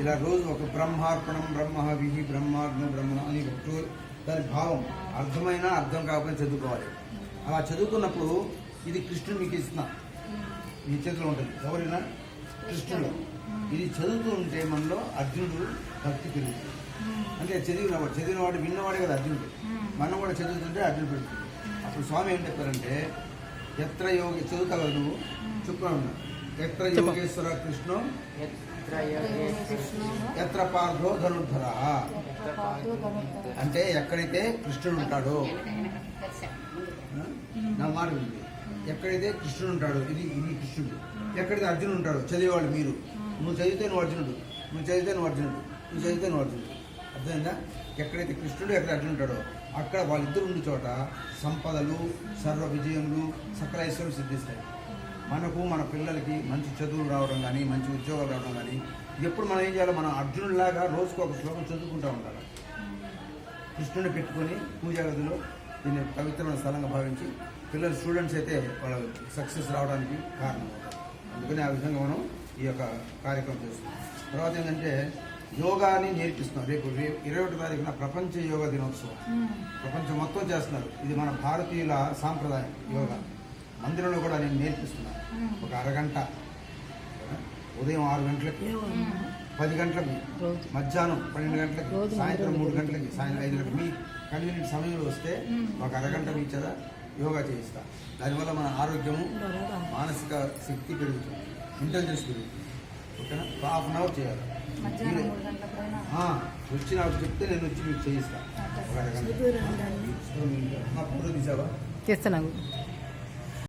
ఇలా రోజు ఒక బ్రహ్మార్పణం బ్రహ్మ విహి బ్రహ్మ అని దాని భావం అర్థమైనా అర్థం కాకపోయినా చదువుకోవాలి. అలా చదువుకున్నప్పుడు ఇది కృష్ణుడు మీకు ఇస్తున్నా. మీ చేతిలో ఉంటుంది. ఎవరైనా? కృష్ణుడు. ఇది చదువుతూ ఉంటే మనలో అర్జునుడు భక్తి పెరుగుతుంది. అంటే చదివినవాడు చదివినవాడు విన్నవాడే కదా అర్జునుడు. మనం కూడా చదువుతుంటే అర్జునుడు పెరుగుతుంది. అప్పుడు స్వామి ఏం చెప్పారంటే ఎత్ర యోగి చదువుతావు నువ్వు? ఎత్ర యోగేశ్వర కృష్ణం ఎత్ర పార్థో ధనుర్ధర అంటే ఎక్కడైతే కృష్ణుడు ఉంటాడో? నా మాట వింది ఎక్కడైతే కృష్ణుడు ఉంటాడో ఇది ఇది కృష్ణుడు. ఎక్కడైతే అర్జునుడు ఉంటాడో చదివేవాడు మీరు. నువ్వు చదివితే నువ్వు అర్జునుడు. నువ్వు చదివితే నువ్వు అర్జునుడు. నువ్వు చదివితే నువ్వు అర్జునుడు. అర్థమైందా? ఎక్కడైతే కృష్ణుడు ఎక్కడ అర్జునుడు ఉంటాడో అక్కడ వాళ్ళిద్దరు ఉండే చోట సంపదలు సర్వ విజయములు సకల ఐశ్వర్యం సిద్ధిస్తాయి. మనకు మన పిల్లలకి మంచి చదువులు రావడం కానీ మంచి ఉద్యోగాలు రావడం కానీ ఎప్పుడు మనం ఏం చేయాలి మనం అర్జునుడిలాగా రోజుకు ఒక శ్లోకం చదువుకుంటూ ఉండాలి. కృష్ణుని పెట్టుకొని పూజా గదిలో దీన్ని పవిత్రమైన స్థలంగా భావించి పిల్లలు స్టూడెంట్స్ అయితే వాళ్ళ సక్సెస్ రావడానికి కారణం. అవుతారు అందుకని ఆ విధంగా మనం ఈ యొక్క కార్యక్రమం చేస్తున్నాం. తర్వాత ఏంటంటే యోగాని నేర్పిస్తున్నాం రేపు రేపు ఇరవై ఒకటి తారీఖున ప్రపంచ యోగా దినోత్సవం. ప్రపంచం మొత్తం చేస్తున్నారు. ఇది మన భారతీయుల సాంప్రదాయం యోగా. మందిరంలో కూడా నేను నేర్పిస్తున్నాను. ఒక అరగంట ఉదయం ఆరు గంటలకి పది గంటలకి మధ్యాహ్నం పన్నెండు గంటలకి సాయంత్రం మూడు గంటలకి సాయంత్రం ఐదు గంటలకి. మీ కన్వీనియంట్ సమయంలో వస్తే ఒక అరగంట మీ చేత యోగా చేయిస్తా. దానివల్ల మన ఆరోగ్యము మానసిక శక్తి పెరుగుతుంది. ఇంటెలిజెన్స్ పెరుగుతుంది. ఓకేనా? హాఫ్ అన్ అవర్ చేయాలి. వచ్చి నాకు చెప్తే నేను వచ్చి మీకు చేయిస్తా. ఒక అరగంట. చేస్తున్నాను